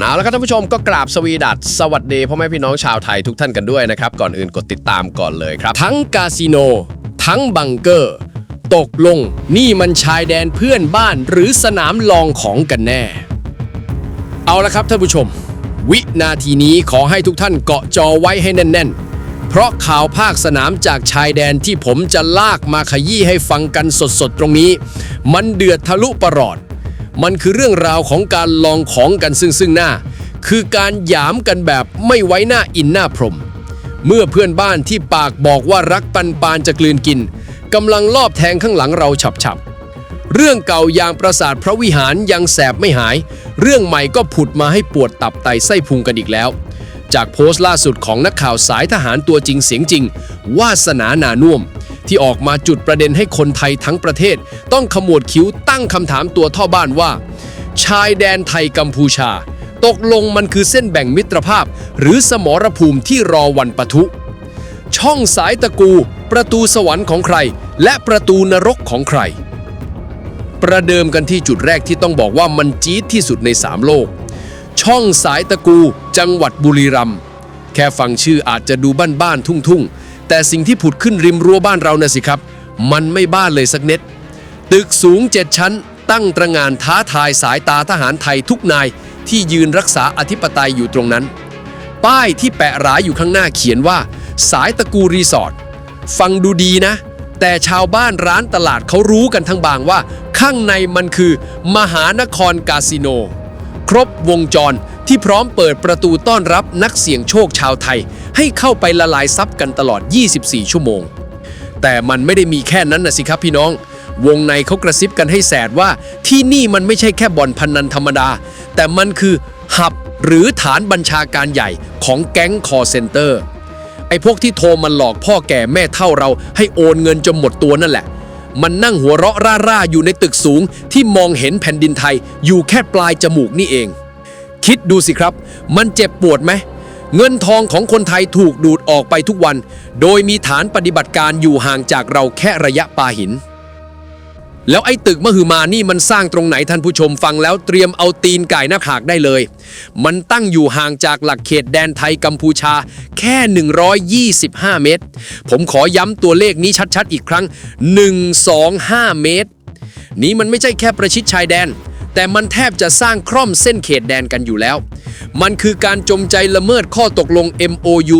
เอาละครับท่านผู้ชมก็กราบสวีดัสสวัสดีพ่อแม่พี่น้องชาวไทยทุกท่านกันด้วยนะครับ ก่อนอื่นกดติดตามก่อนเลยครับ ทั้งคาสิโน ทั้งบังเกอร์ ตกลงนี่มันชายแดนเพื่อนบ้านหรือสนามลองของกันแน่ เอาละครับท่านผู้ชม วินาทีนี้ขอให้ทุกท่านเกาะจอไว้ให้แน่น ๆ เพราะข่าวภาคสนามจากชายแดนที่ผมจะลากมาขยี้ให้ฟังกันสดๆตรงนี้ มันเดือดทะลุประหลอด มันคือเรื่องราวของการลองของกันซึ่งซึ่งหน้า คือการหยามกันแบบไม่ไว้หน้าอินหน้าพรม เมื่อเพื่อนบ้านที่ปากบอกว่ารักปันปานจะกลืนกินกำลังลอบแทงข้างหลังเราฉับๆ เรื่องเก่าอย่างปราสาทพระวิหารยังแสบไม่หาย เรื่องใหม่ก็ผุดมาให้ปวดตับไตไส้พุงกันอีกแล้ว จากโพสต์ล่าสุดของนักข่าวสายทหารตัวจริงเสียงจริง วาสนานานุ่ม ที่ออกมาจุดประเด็นให้คนไทยทั้งประเทศ ต้องขมวดคิ้วตั้งคำถามตัวท่อบ้านว่า ชายแดนไทยกัมพูชา ตกลงมันคือเส้นแบ่งมิตรภาพ หรือสมรภูมิที่รอวันปะทุ ช่องสายตะกู ประตูสวรรค์ของใคร และประตูนรกของใคร ประเดิมกันที่จุดแรกที่ต้องบอกว่ามันจี๊ดที่สุดในสามโลก ช่องสายตะกู จังหวัดบุรีรัมย์แค่ฟังชื่ออาจจะดูบ้านๆทุ่งๆ แต่สิ่งที่ผุดขึ้นริมรั้วบ้านเราน่ะสิครับ มันไม่บ้านเลยสักเน็ตตึกสูงเจ็ดชั้น ตั้งตระหงานท้าทายสายตาทหารไทยทุกนายที่ยืนรักษาอธิปไตยอยู่ตรงนั้น ป้ายที่แปะร้ายอยู่ข้างหน้าเขียนว่า สายตะกูรีสอร์ทฟังดูดีนะ แต่ชาวบ้านร้านตลาดเขารู้กันทั้งบางว่า ข้างในมันคือ มหานครคาสิโน ครบวงจร ที่พร้อมเปิดประตูต้อนรับนักเสี่ยงโชคชาวไทย ให้เข้าไปละลายซับกันตลอด 24 ชั่วโมง แต่มันไม่ได้มีแค่นั้นนะสิครับพี่น้อง วงในเขากระซิบกันให้แสดว่าที่นี่มันไม่ใช่แค่บ่อนพนันธรรมดา แต่มันคือหับหรือฐานบัญชาการใหญ่ของแก๊งคอเซนเตอร์ ไอ้พวกที่โทรมันหลอกพ่อแก่แม่เท่าเราให้โอนเงินจนหมดตัวนั่นแหละ มันนั่งหัวเราะร่าๆอยู่ในตึกสูงที่มองเห็นแผ่นดินไทยอยู่แค่ปลายจมูกนี่เอง คิดดูสิครับ มันเจ็บปวดไหม เงินทองของคนไทยถูกดูดออกไปทุกวัน โดยมีฐานปฏิบัติการอยู่ห่างจากเราแค่ระยะปาหิน แล้วไอ้ตึกมหึมานี่มันสร้างตรงไหนท่านผู้ชมฟังแล้วเตรียมเอาตีนไก่หน้าผากได้เลย มันตั้งอยู่ห่างจากหลักเขตแดนไทยกัมพูชาแค่ 125 เมตร ผมขอย้ำตัวเลขนี้ชัดๆ อีกครั้ง 125 เมตร นี้มันไม่ใช่แค่ประชิดชายแดน แต่มันแทบจะสร้างคร่อมเส้นเขตแดนกันอยู่แล้ว มันคือการจงใจละเมิดข้อตกลง MOU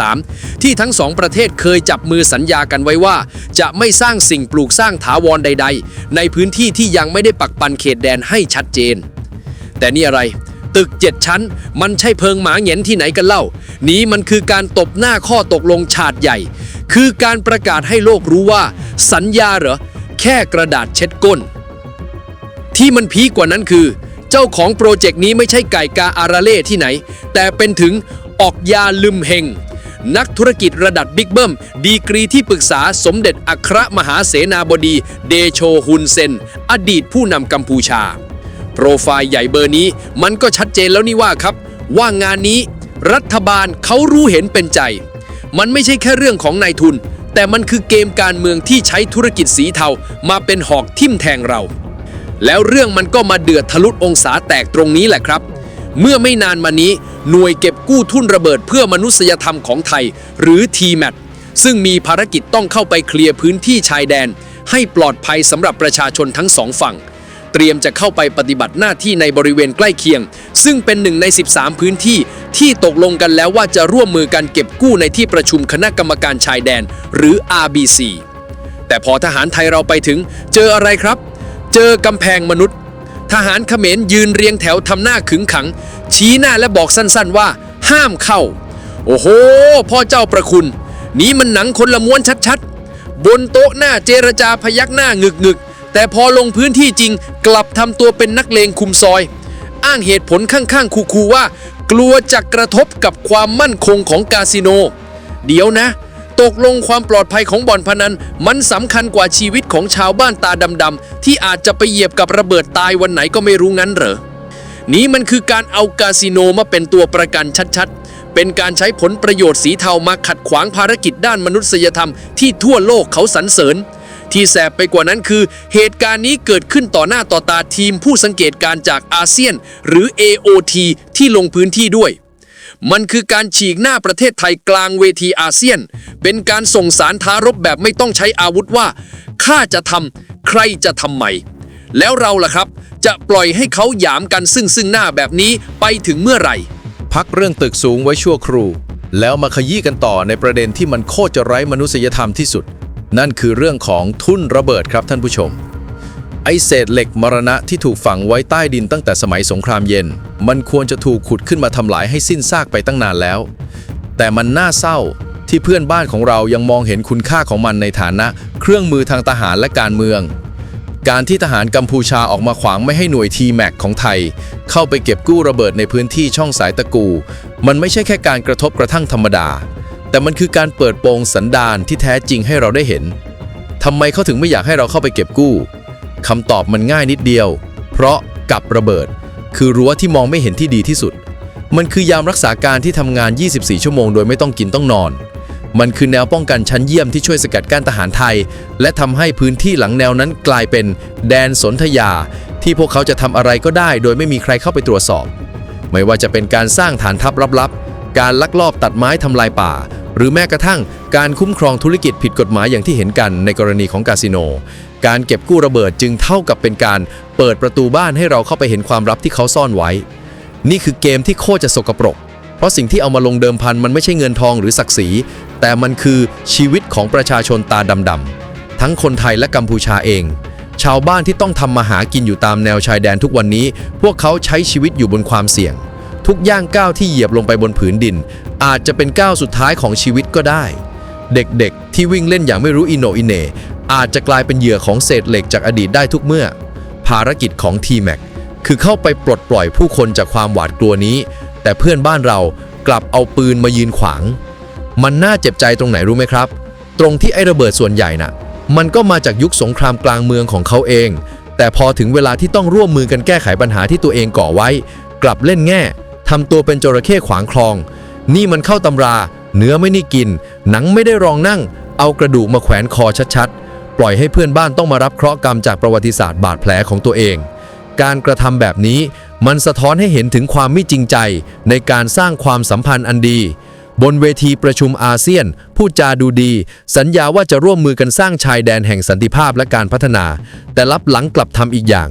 2543 ที่ทั้งสองประเทศเคยจับมือสัญญากันไว้ว่า จะไม่สร้างสิ่งปลูกสร้างถาวรใด ๆ ในพื้นที่ที่ยังไม่ได้ปักปันเขตแดนให้ชัดเจน แต่นี่อะไรตึกเจ็ดชั้น มันใช่เพิงหมาเหงียนที่ไหนกันเล่า นี้มันคือการตบหน้าข้อตกลงฉาดใหญ่ คือการประกาศให้โลกรู้ว่า สัญญาเหรอ แค่กระดาษเช็ดก้น ที่มันพีกว่านั้นคือ เจ้าของโปรเจกต์นี้ไม่ใช่ไก่กาอาราเล่ที่ไหน แต่เป็นถึงออกยาลืมเฮงนักธุรกิจระดับบิ๊กเบิ้ม ดีกรีที่ปรึกษาสมเด็จอัครมหาเสนาบดี เดโชฮุนเซน อดีตผู้นำกัมพูชา โปรไฟล์ใหญ่เบอร์นี้มันก็ชัดเจนแล้วนี่ว่าครับ ว่างานนี้รัฐบาลเขารู้เห็นเป็นใจ มันไม่ใช่แค่เรื่องของนายทุน แต่มันคือเกมการเมืองที่ใช้ธุรกิจสีเทามาเป็นหอกทิ่มแทงเรา แล้วเรื่องมันก็มาเดือดทะลุองศาแตกตรงนี้แหละครับ เมื่อไม่นานมานี้หน่วยเก็บกู้ทุ่นระเบิดเพื่อมนุษยธรรมของไทย หรือ TMAT ซึ่งมีภารกิจต้องเข้าไปเคลียร์พื้นที่ชายแดน ให้ปลอดภัยสำหรับประชาชนทั้งสองฝั่ง เตรียมจะเข้าไปปฏิบัติหน้าที่ในบริเวณใกล้เคียง ซึ่งเป็นหนึ่งใน 13 พื้นที่ที่ตกลงกันแล้วว่าจะร่วมมือกันเก็บกู้ในที่ประชุมคณะกรรมการชายแดน หรือ RBC แต่พอทหารไทยเราไปถึง เจออะไรครับ เจอกำแพงมนุษย์ ทหารเขมรยืนเรียงแถวทำหน้าขึงขัง ชี้หน้าและบอกสั้นๆว่า ห้ามเข้า โอ้โห พ่อเจ้าประคุณ นี้มันหนังคนละม้วนชัดๆ บนโต๊ะหน้าเจรจาพยักหน้างึกๆแต่พอลงพื้นที่จริงกลับทำตัวเป็นนักเลงคุมซอย อ้างเหตุผลข้างๆคูๆว่า กลัวจะกระทบกับความมั่นคงของคาสิโน เดี๋ยวนะ ตกลงความปลอดภัยของบ่อนพนัน มันสำคัญกว่าชีวิตของชาวบ้านตาดำๆที่อาจจะไปเหยียบกับระเบิดตายวันไหนก็ไม่รู้งั้นเหรอ นี้มันคือการเอาคาสิโนมาเป็นตัวประกันชัดๆ เป็นการใช้ผลประโยชน์สีเทามาขัดขวางภารกิจด้านมนุษยธรรมที่ทั่วโลกเขาสรรเสริญ ที่แสบไปกว่านั้นคือ เหตุการณ์นี้เกิดขึ้นต่อหน้าต่อตาทีมผู้สังเกตการณ์จากอาเซียน หรือ AOT ที่ลงพื้นที่ด้วย มันคือการฉีกหน้าประเทศไทยกลางเวทีอาเซียน เป็นการส่งสารทารบแบบไม่ต้องใช้อาวุธว่าข้าจะทำใครจะทำไมแล้วเราล่ะครับ จะปล่อยให้เขาหยามกันซึ่งซึ่งหน้าแบบนี้ไปถึงเมื่อไหร่ พักเรื่องตึกสูงไว้ชั่วครู่ แล้วมาขยี้กันต่อในประเด็นที่มันโคตรจะไร้มนุษยธรรมที่สุด นั่นคือเรื่องของทุ่นระเบิดครับท่านผู้ชม ไอเศษเหล็กมรณะที่ถูกฝังไว้ใต้ดินตั้งแต่สมัยสงครามเย็น มันควรจะถูกขุดขึ้นมาทำลายให้สิ้นซากไปตั้งนานแล้ว แต่มันน่าเศร้าที่เพื่อนบ้านของเรายังมองเห็นคุณค่าของมันในฐานะ เครื่องมือทางทหารและการเมือง การที่ทหารกัมพูชาออกมาขวางไม่ให้หน่วยทีแม็กของไทย เข้าไปเก็บกู้ระเบิดในพื้นที่ช่องสายตะกู มันไม่ใช่แค่การกระทบกระทั่งธรรมดา แต่มันคือการเปิดโปงสันดานที่แท้จริงให้เราได้เห็นทำไมเขาถึงไม่อยากให้เราเข้าไปเก็บกู้ คำตอบมันง่ายนิดเดียว เพราะกับระเบิด คือรั้วที่มองไม่เห็นที่ดีที่สุด มันคือยามรักษาการที่ทำงาน 24 ชั่วโมงโดยไม่ต้องกินต้องนอน มันคือแนวป้องกันชั้นเยี่ยมที่ช่วยสกัดกั้นทหารไทย และทำให้พื้นที่หลังแนวนั้นกลายเป็น แดนสนธยา ที่พวกเขาจะทำอะไรก็ได้ โดยไม่มีใครเข้าไปตรวจสอบ ไม่ว่าจะเป็นการสร้างฐานทัพลับๆการลักลอบตัดไม้ทำลายป่า หรือแม้กระทั่งการคุ้มครองธุรกิจผิดกฎหมายอย่างที่เห็นกันในกรณีของคาสิโน การเก็บกู้ระเบิดจึงเท่ากับเป็นการเปิดประตูบ้านให้เราเข้าไปเห็นความลับที่เขาซ่อนไว้ นี่คือเกมที่โคตรจะสกปรก เพราะสิ่งที่เอามาลงเดิมพันมันไม่ใช่เงินทองหรือศักดิ์ศรี แต่มันคือชีวิตของประชาชนตาดำๆทั้งคนไทยและกัมพูชาเอง ชาวบ้านที่ต้องทำมาหากินอยู่ตามแนวชายแดนทุกวันนี้ พวกเขาใช้ชีวิตอยู่บนความเสี่ยง ทุกย่างก้าวที่เหยียบลงไปบนผืนดิน อาจจะเป็นก้าวสุดท้ายของชีวิตก็ได้ เด็กๆ ที่วิ่งเล่นอย่างไม่รู้อิโนอิเนอาจจะกลายเป็นเหยื่อของเศษเหล็กจากอดีตได้ทุกเมื่อ ภารกิจของ T-Mac คือเข้าไปปลดปล่อยผู้คนจากความหวาดกลัวนี้ แต่เพื่อนบ้านเรากลับเอาปืนมายืนขวาง มันน่าเจ็บใจตรงไหนรู้ไหมครับ ตรงที่ไอ้ระเบิดส่วนใหญ่น่ะ มันก็มาจากยุคสงครามกลางเมืองของเขาเอง แต่พอถึงเวลาที่ต้องร่วมมือกันแก้ไขปัญหาที่ตัวเองก่อไว้ กลับเล่นแง่ ทำตัวเป็นจระเข้ขวางคลอง นี่มันเข้าตำรา เนื้อไม่นี่กิน หนังไม่ได้รองนั่ง เอากระดูกมาแขวนคอชัดๆ ปล่อยให้เพื่อนบ้านต้องมารับเคราะห์กรรมจากประวัติศาสตร์บาดแผลของตัวเอง การกระทำแบบนี้มันสะท้อนให้เห็นถึงความไม่จริงใจ ในการสร้างความสัมพันธ์อันดี บนเวทีประชุมอาเซียนพูดจาดูดี สัญญาว่าจะร่วมมือกันสร้างชายแดนแห่งสันติภาพและการพัฒนา แต่ลับหลังกลับทำอีกอย่าง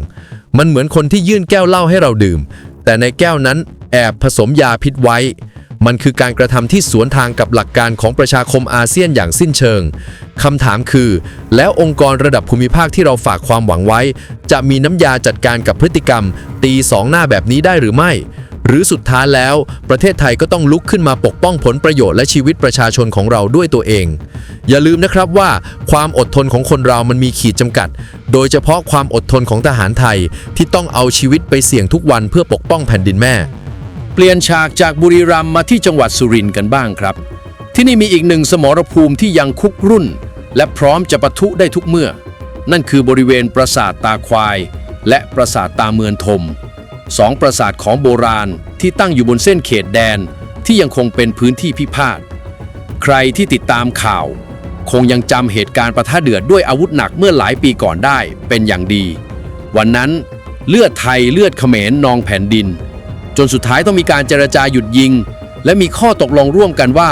มันเหมือนคนที่ยื่นแก้วเหล้าให้เราดื่ม แต่ในแก้วนั้น แอบผสมยาพิษไว้ มันคือการกระทำที่สวนทางกับหลักการของประชาคมอาเซียนอย่างสิ้นเชิงคำถามคือ แล้วองค์กรระดับภูมิภาคที่เราฝากความหวังไว้ จะมีน้ำยาจัดการกับพฤติกรรม ตีสองหน้าแบบนี้ได้หรือไม่ หรือสุดท้ายแล้ว ประเทศไทยก็ต้องลุกขึ้นมาปกป้องผลประโยชน์และชีวิตประชาชนของเราด้วยตัวเอง อย่าลืมนะครับว่าความอดทนของคนเรามันมีขีดจำกัด โดยเฉพาะความอดทนของทหารไทยที่ต้องเอาชีวิตไปเสี่ยงทุกวันเพื่อปกป้องแผ่นดินแม่ เปลี่ยนฉากจากบุรีรัมย์มาที่จังหวัดสุรินทร์กันบ้างครับ ที่นี่มีอีกหนึ่งสมรภูมิที่ยังคุกรุ่น และพร้อมจะปะทุได้ทุกเมื่อ นั่นคือบริเวณปราสาทตาควาย และปราสาทตาเมือนทมสองปราสาทของโบราณที่ตั้งอยู่บนเส้นเขตแดนที่ยังคงเป็นพื้นที่พิพาทใครที่ติดตามข่าว คงยังจำเหตุการณ์ประทะเดือดด้วยอาวุธหนักเมื่อหลายปีก่อนได้เป็นอย่างดี วันนั้นเลือดไทยเลือดเขมรนองแผ่นดิน นสุดท้ายต้องมีการเจรจาหยุดยิง และมีข้อตกลงร่วมกันว่า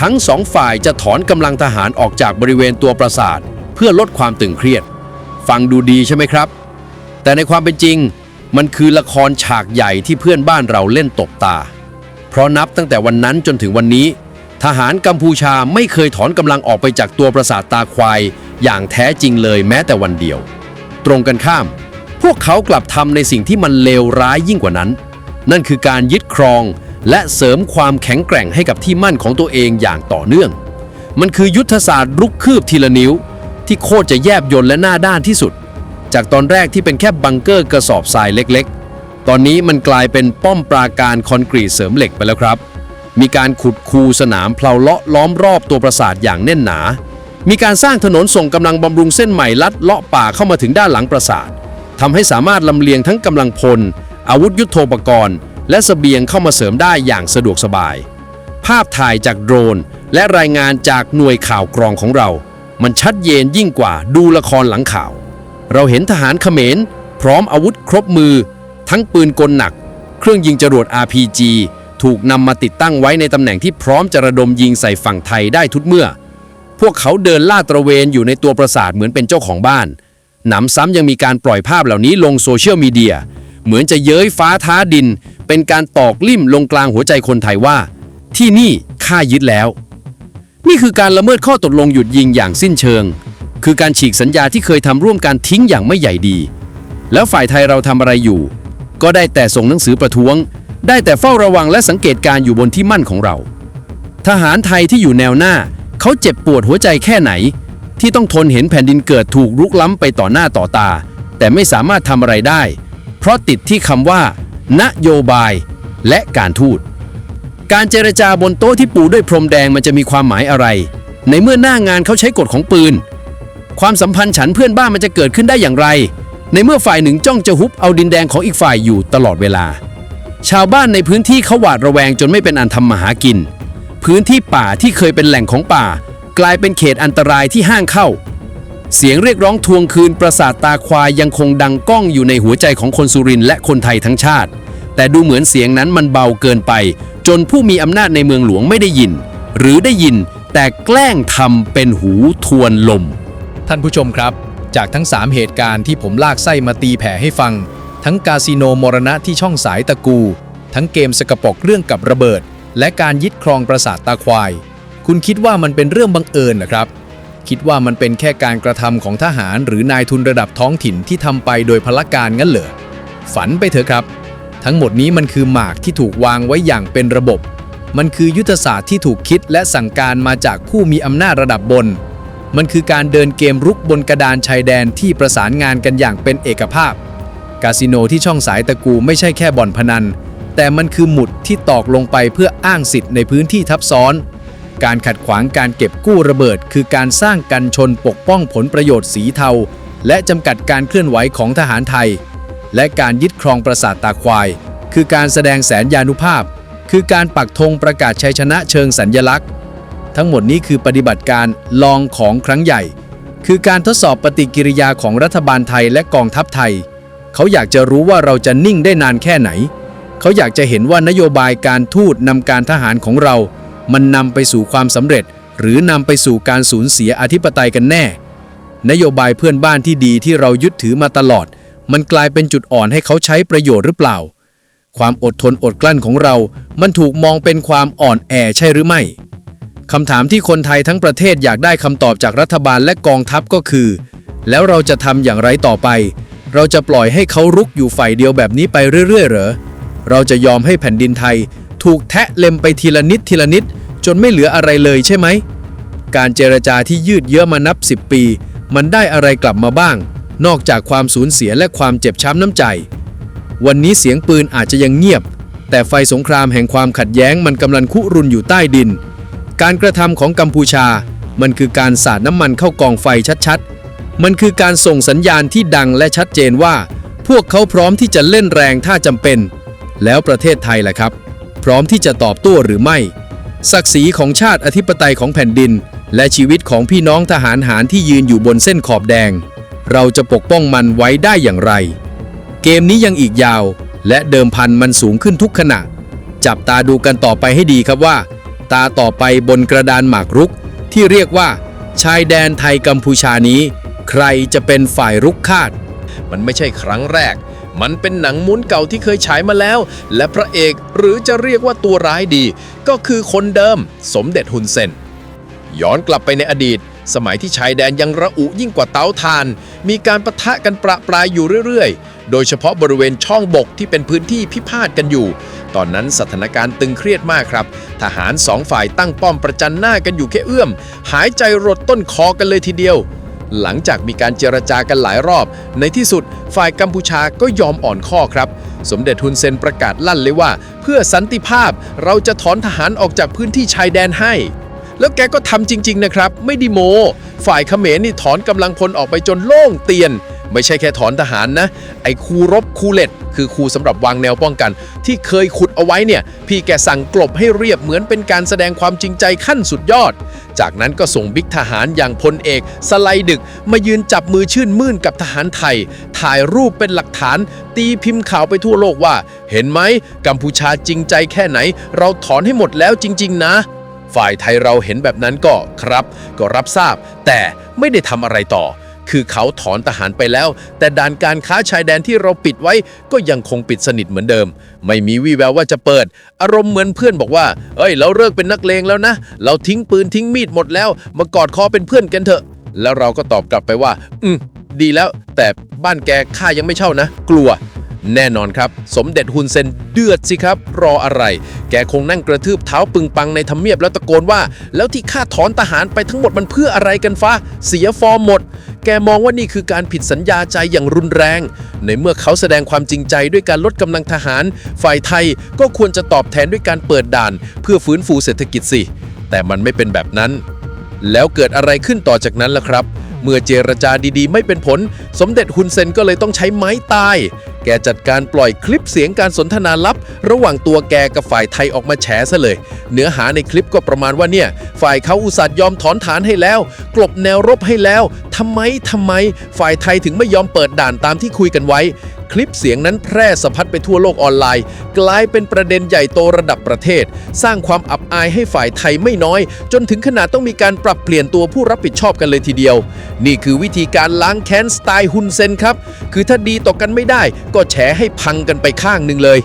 ทั้งสองฝ่ายจะถอนกำลังทหารออกจากบริเวณตัวปราสาท เพื่อลดความตึงเครียด ฟังดูดีใช่ไหมครับ แต่ในความเป็นจริง มันคือละครฉากใหญ่ที่เพื่อนบ้านเราเล่นตบตา เพราะนับตั้งแต่วันนั้นจนถึงวันนี้ ทหารกัมพูชาไม่เคยถอนกำลังออกไปจากตัวปราสาทตาควาย อย่างแท้จริงเลยแม้แต่วันเดียว ตรงกันข้าม พวกเขากลับทำในสิ่งที่มันเลวร้ายยิ่งกว่านั้น นั่นคือการยึดครอง และเสริมความแข็งแกร่งให้กับที่มั่นของตัวเองอย่างต่อเนื่อง มันคือยุทธศาสตร์รุกคืบทีละนิ้ว ที่โคตรจะแยบยลและหน้าด้านที่สุด จากตอนแรกที่เป็นแค่บังเกอร์กระสอบทรายเล็กๆ ตอนนี้มันกลายเป็นป้อมปราการคอนกรีตเสริมเหล็กไปแล้วครับ มีการขุดคูสนามเพลาเลาะล้อมรอบตัวปราสาทอย่างแน่นหนา มีการสร้างถนนส่งกำลังบำรุงเส้นใหม่ลัดเลาะป่าเข้ามาถึงด้านหลังปราสาททำให้สามารถลำเลียงทั้งกำลังพล อาวุธยุโทโธปกรณ์ และเสบียงเข้ามาเสริมได้อย่างสะดวกสบาย ภาพถ่ายจากโดรน และรายงานจากหน่วยข่าวกรองของเรา มันชัดเจนยิ่งกว่าดูละครหลังข่าว เราเห็นทหารเขมร พร้อมอาวุธครบมือ ทั้งปืนกลหนัก เครื่องยิงจรวด RPG ถูกนำมาติดตั้งไว้ในตำแหน่งที่พร้อมจะระดมยิงใส่ฝั่งไทยได้ทุกเมื่อ พวกเขาเดินลาดตระเวนอยู่ในตัวปราสาทเหมือนเป็นเจ้าของบ้าน หนำซ้ำยังมีการปล่อยภาพเหล่านี้ลงโซเชียลมีเดีย เหมือนจะเย้ยฟ้าท้าดิน เป็นการตอกลิ่มลงกลางหัวใจคนไทยว่า ที่นี่ข้ายึดแล้ว นี่คือการละเมิดข้อตกลงหยุดยิงอย่างสิ้นเชิง คือการฉีกสัญญาที่เคยทำร่วมกันทิ้งอย่างไม่ใหญ่ดี แล้วฝ่ายไทยเราทำอะไรอยู่ ก็ได้แต่ส่งหนังสือประท้วง ได้แต่เฝ้าระวังและสังเกตการอยู่บนที่มั่นของเรา ทหารไทยที่อยู่แนวหน้า เขาเจ็บปวดหัวใจแค่ไหน ที่ต้องทนเห็นแผ่นดินเกิดถูกรุกล้ำไปต่อหน้าต่อตา แต่ไม่สามารถทำอะไรได้ เพราะติดที่คำว่า นโยบายและการทูต การเจรจาบนโต๊ะที่ปูด้วยพรมแดงมันจะมีความหมายอะไร ในเมื่อหน้างานเขาใช้กฎของปืน ความสัมพันธ์ฉันเพื่อนบ้านมันจะเกิดขึ้นได้อย่างไร ในเมื่อฝ่ายหนึ่งจ้องจะฮุบเอาดินแดงของอีกฝ่ายอยู่ตลอดเวลา ชาวบ้านในพื้นที่เขาหวาดระแวงจนไม่เป็นอันทำมาหากิน พื้นที่ป่าที่เคยเป็นแหล่งของป่า กลายเป็นเขตอันตรายที่ห้างเข้า เสียงเรียกร้องทวงคืนปราสาทตาควายยังคงดังก้องอยู่ในหัวใจของคนสุรินและคนไทยทั้งชาติ แต่ดูเหมือนเสียงนั้นมันเบาเกินไป จนผู้มีอำนาจในเมืองหลวงไม่ได้ยิน หรือได้ยินแต่แกล้งทำเป็นหูทวนลม ท่านผู้ชมครับ จากทั้ง 3 เหตุการณ์ที่ผมลากไส้มาตีแผ่ให้ฟัง ทั้งกาสิโนมรณะที่ช่องสายตะกู ทั้งเกมสกปรกเรื่องกับระเบิด และการยึดครองปราสาทตาควาย คุณคิดว่ามันเป็นเรื่องบังเอิญหรอครับ คิดว่ามันเป็นแค่การกระทำของทหารหรือนายทุนระดับท้องถิ่นที่ทำไปโดยพละการงั้นเหรอ ฝันไปเถอะครับ ทั้งหมดนี้มันคือหมากที่ถูกวางไว้อย่างเป็นระบบ มันคือยุทธศาสตร์ที่ถูกคิดและสั่งการมาจากผู้มีอำนาจระดับบน มันคือการเดินเกมรุกบนกระดานชายแดนที่ประสานงานกันอย่างเป็นเอกภาพ คาสิโนที่ช่องสายตะกูไม่ใช่แค่บ่อนพนัน แต่มันคือหมุดที่ตอกลงไปเพื่ออ้างสิทธิ์ในพื้นที่ทับซ้อน การขัดขวางการเก็บกู้ระเบิด คือการสร้างกันชนปกป้องผลประโยชน์สีเทา และจำกัดการเคลื่อนไหวของทหารไทย และการยึดครองปราสาทตาควาย คือการแสดงแสนยานุภาพ คือการปักธงประกาศชัยชนะเชิงสัญญลักษณ์ ทั้งหมดนี้คือปฏิบัติการลองของครั้งใหญ่ คือการทดสอบปฏิกิริยาของรัฐบาลไทยและกองทัพไทย เขาอยากจะรู้ว่าเราจะนิ่งได้นานแค่ไหน เขาอยากจะเห็นว่านโยบายการทูตนำการทหารของเรา มันนำไปสู่ความสำเร็จ หรือนำไปสู่การสูญเสียอธิปไตยกันแน่ นโยบายเพื่อนบ้านที่ดีที่เรายึดถือมาตลอด มันกลายเป็นจุดอ่อนให้เขาใช้ประโยชน์หรือเปล่า ความอดทนอดกลั้นของเรา มันถูกมองเป็นความอ่อนแอใช่หรือไม่คำถามที่คนไทยทั้งประเทศอยากได้คำตอบจากรัฐบาลและกองทัพก็คือ แล้วเราจะทำอย่างไรต่อไป เราจะปล่อยให้เขารุกอยู่ฝ่ายเดียวแบบนี้ไปเรื่อยๆ เหรอ เราจะยอมให้แผ่นดินไทย ถูกแทะเล็มไปทีละนิดทีละนิด จนไม่เหลืออะไรเลยใช่ไหม การเจรจาที่ยืดเยื้อมานับ 10 ปี มันได้อะไรกลับมาบ้าง นอกจากความสูญเสียและความเจ็บช้ำน้ำใจ วันนี้เสียงปืนอาจจะยังเงียบ แต่ไฟสงครามแห่งความขัดแย้งมันกำลังคุรุนอยู่ใต้ดิน การกระทำของกัมพูชา มันคือการสาดน้ำมันเข้ากองไฟชัดๆ มันคือการส่งสัญญาณที่ดังและชัดเจนว่า พวกเขาพร้อมที่จะเล่นแรงถ้าจำเป็น แล้วประเทศไทยล่ะครับ พร้อมที่จะตอบโต้หรือไม่ ศักดิ์ศรีของชาติอธิปไตยของแผ่นดิน และชีวิตของพี่น้องทหารหารที่ยืนอยู่บนเส้นขอบแดง เราจะปกป้องมันไว้ได้อย่างไร เกมนี้ยังอีกยาว และเดิมพันมันสูงขึ้นทุกขณะ จับตาดูกันต่อไปให้ดีครับว่า ตาต่อไปบนกระดานหมากรุก ที่เรียกว่า ชายแดนไทยกัมพูชานี้ ใครจะเป็นฝ่ายรุกคาด มันไม่ใช่ครั้งแรก มันเป็นหนังม้วนเก่าที่เคยฉายมาแล้ว และพระเอกหรือจะเรียกว่าตัวร้ายดี ก็คือคนเดิม สมเด็จฮุนเซน ย้อนกลับไปในอดีต สมัยที่ชายแดนยังระอุยิ่งกว่าเตาถ่าน มีการประทะกันประปรายอยู่เรื่อยๆ โดยเฉพาะบริเวณช่องบกที่เป็นพื้นที่พิพาทกันอยู่ ตอนนั้นสถานการณ์ตึงเครียดมากครับ ทหารสองฝ่ายตั้งป้อมประจันหน้ากันอยู่แค่เอื้อม หายใจรดต้นคอกันเลยทีเดียว หลังจากมีการเจรจากันหลายรอบ ในที่สุดฝ่ายกัมพูชาก็ยอมอ่อนข้อครับ สมเด็จทุนเซนประกาศลั่นเลยว่า เพื่อสันติภาพเราจะถอนทหารออกจากพื้นที่ชายแดนให้ แล้วแกก็ทำจริง ๆ นะครับ ไม่ดีโม ฝ่ายเขมรนี่ถอนกำลังพลออกไปจนโล่งเตียน ไม่ใช่แค่ถอนทหารนะ ไอ้คูรบคูเล็ด คือคูสำหรับวางแนวป้องกัน ที่เคยขุดเอาไว้เนี่ย พี่แกสั่งกลบให้เรียบเหมือนเป็นการแสดงความจริงใจขั้นสุดยอด จากนั้นก็ส่งบิ๊กทหารอย่างพลเอก สไลดึก มายืนจับมือชื่นมื่นกับทหารไทย ถ่ายรูปเป็นหลักฐาน ตีพิมพ์ข่าวไปทั่วโลกว่า เห็นไหมกัมพูชาจริงใจแค่ไหน เราถอนให้หมดแล้วจริง ๆ นะฝ่ายไทยเราเห็นแบบนั้นก็ครับ ก็รับทราบ แต่ไม่ได้ทำอะไรต่อ คือเขาถอนทหารไปแล้ว แต่ด่านการค้าชายแดนที่เราปิดไว้ก็ยังคงปิดสนิทเหมือนเดิม ไม่มีวี่แววว่าจะเปิด อารมณ์เหมือนเพื่อนบอกว่า เอ้ย เราเลิกเป็นนักเลงแล้วนะ เราทิ้งปืนทิ้งมีดหมดแล้ว มากอดคอเป็นเพื่อนกันเถอะ แล้วเราก็ตอบกลับไปว่า อืมดีแล้ว แต่บ้านแกข้ายังไม่เช่านะ กลัวแน่นอนครับ สมเด็จฮุนเซนเดือดสิครับ รออะไร แกคงนั่งกระทืบเท้าปึงปังในทำเนียบแล้วตะโกนว่า แล้วที่ข้าถอนทหารไปทั้งหมดมันเพื่ออะไรกันฟ้า เสียฟอร์มหมด แกมองว่านี่คือการผิดสัญญาใจอย่างรุนแรง ในเมื่อเขาแสดงความจริงใจด้วยการลดกำลังทหาร ฝ่ายไทยก็ควรจะตอบแทนด้วยการเปิดด่าน เพื่อฟื้นฟูเศรษฐกิจสิ แต่มันไม่เป็นแบบนั้น แล้วเกิดอะไรขึ้นต่อจากนั้นล่ะครับ เมื่อเจรจาดีๆ ไม่เป็นผล สมเด็จฮุนเซนก็เลยต้องใช้ไม้ตาย แกจัดการปล่อยคลิปเสียงการสนทนาลับ ระหว่างตัวแกกับฝ่ายไทยออกมาแฉซะเลย เนื้อหาในคลิปก็ประมาณว่าเนี่ย ฝ่ายเขาอุตส่าห์ยอมถอนฐานให้แล้ว กลบแนวรบให้แล้วทำไมทำไม ฝ่ายไทยถึงไม่ยอมเปิดด่านตามที่คุยกันไว้ คลิปเสียงนั้นแพร่สะพัดไปทั่วโลกออนไลน์ กลายเป็นประเด็นใหญ่โตระดับประเทศ สร้างความอับอายให้ฝ่ายไทยไม่น้อย จนถึงขนาดต้องมีการปรับเปลี่ยนตัวผู้รับผิดชอบกันเลยทีเดียว นี่คือวิธีการล้างแค้นสไตล์ฮุนเซนครับ คือถ้าดีต่อกันไม่ได้ ก็แฉให้พังกันไปข้างหนึ่งเลย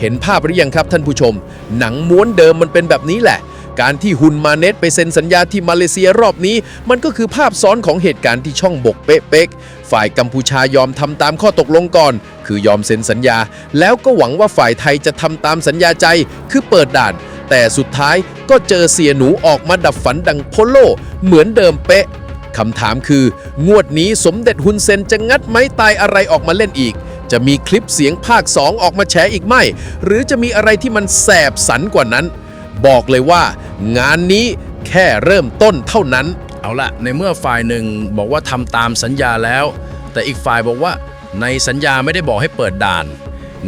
เห็นภาพหรือยังครับท่านผู้ชม หนังม้วนเดิมมันเป็นแบบนี้แหละ การที่ฮุนมาเนตไปเซ็นสัญญาที่มาเลเซียรอบนี้ มันก็คือภาพซ้อนของเหตุการณ์ที่ช่องบกเป๊ะๆฝ่ายกัมพูชายอมทำตามข้อตกลงก่อน คือยอมเซ็นสัญญา แล้วก็หวังว่าฝ่ายไทยจะทำตามสัญญาใจ คือเปิดด่าน แต่สุดท้ายก็เจอเสียหนูออกมาดับฝันดังโพโล เหมือนเดิมเป๊ะคำถามคือ งวดนี้สมเด็จฮุนเซนจะงัดไม้ตายอะไรออกมาเล่นอีก จะมีคลิปเสียงภาค 2 ออกมาแฉอีกไหม หรือจะมีอะไรที่มันแสบสันกว่านั้น บอกเลยว่า งานนี้แค่เริ่มต้นเท่านั้น เอาละในเมื่อฝ่ายหนึ่งบอกว่าทำตามสัญญาแล้ว แต่อีกฝ่ายบอกว่าในสัญญาไม่ได้บอกให้เปิดด่าน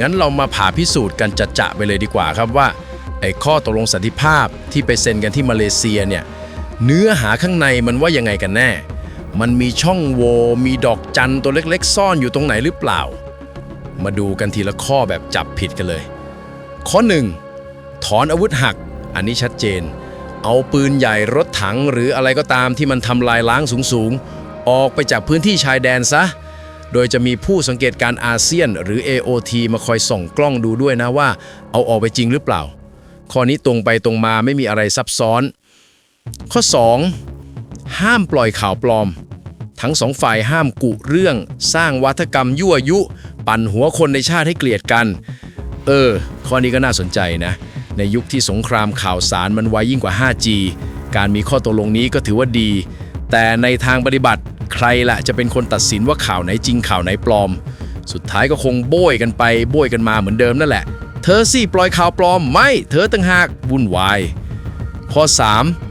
งั้นเรามาผ่าพิสูจน์กันจะจะไปเลยดีกว่าครับว่าไอ้ข้อตกลงสันติภาพที่ไปเซ็นกันที่มาเลเซียเนี่ยเนื้อหาข้างในมันว่ายังไงกันแน่ มันมีช่องโหว่มีดอกจันตัวเล็ก ๆ ซ่อนอยู่ตรงไหนหรือเปล่า มาดูกันทีละข้อแบบจับผิดกันเลย ข้อ 1 ถอนอาวุธหัก อันนี้ชัดเจน เอาปืนใหญ่รถถังหรืออะไรก็ตามที่มันทำลายล้างสูงๆ ออกไปจากพื้นที่ชายแดนซะ โดยจะมีผู้สังเกตการอาเซียนหรือ AOT มาคอยส่องกล้องดูด้วยนะว่า เอาออกไปจริงหรือเปล่า ข้อนี้ตรงไปตรงมาไม่มีอะไรซับซ้อน ข้อ 2 ห้ามปล่อยข่าวปลอม ทั้งสองฝ่ายห้ามกุเรื่อง สร้างวัฒกรรมยั่วยุ ปั่นหัวคนในชาติให้เกลียดกัน เออ ข้อนี้ก็น่าสนใจนะ ในยุคที่สงครามข่าวสารมันไวยิ่งกว่า 5G การมีข้อตกลงนี้ก็ถือว่าดี แต่ในทางปฏิบัติใครละจะเป็นคนตัดสินว่าข่าวไหนจริงข่าวไหนปลอม สุดท้ายก็คงโบยกันไปโบยกันมาเหมือนเดิมนั่นแหละ เธอสิปล่อยข่าวปลอมไม่เธอตั้งหากวุ่นวายข้อ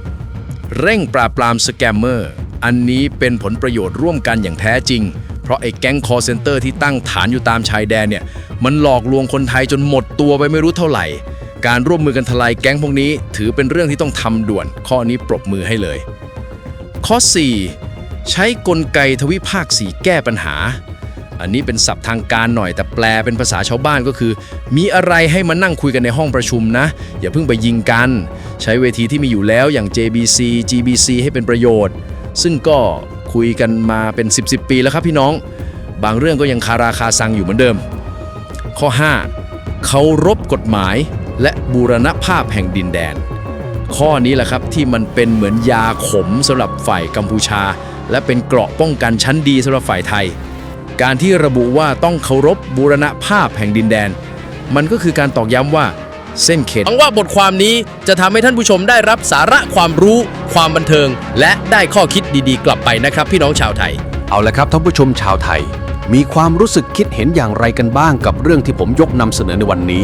3 เร่งปราบปรามสแกมเมอร์อันนี้เป็นผลประโยชน์ร่วมกันอย่างแท้จริง เพราะไอ้แก๊งคอร์เซนเตอร์ที่ตั้งฐานอยู่ตามชายแดนเนี่ย มันหลอกลวงคนไทยจนหมดตัวไปไม่รู้เท่าไหร่ การร่วมมือกันทลายแก๊งพวกนี้ ถือเป็นเรื่องที่ต้องทำด่วน ข้อนี้ปรบมือให้เลย ข้อ 4 ใช้กลไกทวิภาคสีแก้ปัญหา อันนี้เป็นศัพท์ทางการหน่อยแต่แปลเป็นภาษาชาวบ้านก็คือ มีอะไรให้มานั่งคุยกันในห้องประชุมนะ อย่าเพิ่งไปยิงกัน ใช้เวทีที่มีอยู่แล้วอย่าง JBC GBC ให้เป็นประโยชน์ ซึ่งก็คุยกันมาเป็น 10 10 ปีแล้วครับพี่น้อง บางเรื่องก็ยังคาราคาซังอยู่เหมือนเดิม ข้อ 5เคารพกฎหมาย และบูรณภาพแห่งดินแดน ข้อนี้แหละครับที่มันเป็นเหมือนยาขมสำหรับฝ่ายกัมพูชา และเป็นเกราะป้องกันชั้นดีสำหรับฝ่ายไทย การที่ระบุว่าต้องเคารพบูรณภาพแห่งดินแดน มันก็คือการตอกย้ำว่าเส้นเขตหวังว่าบทความนี้จะทำให้ท่านผู้ชมได้รับสาระความรู้ ความบันเทิง และได้ข้อคิดดีๆ กลับไปนะครับ พี่น้องชาวไทย เอาละครับท่านผู้ชมชาวไทย มีความรู้สึกคิดเห็นอย่างไรกันบ้างกับเรื่องที่ผมยกนำเสนอในวันนี้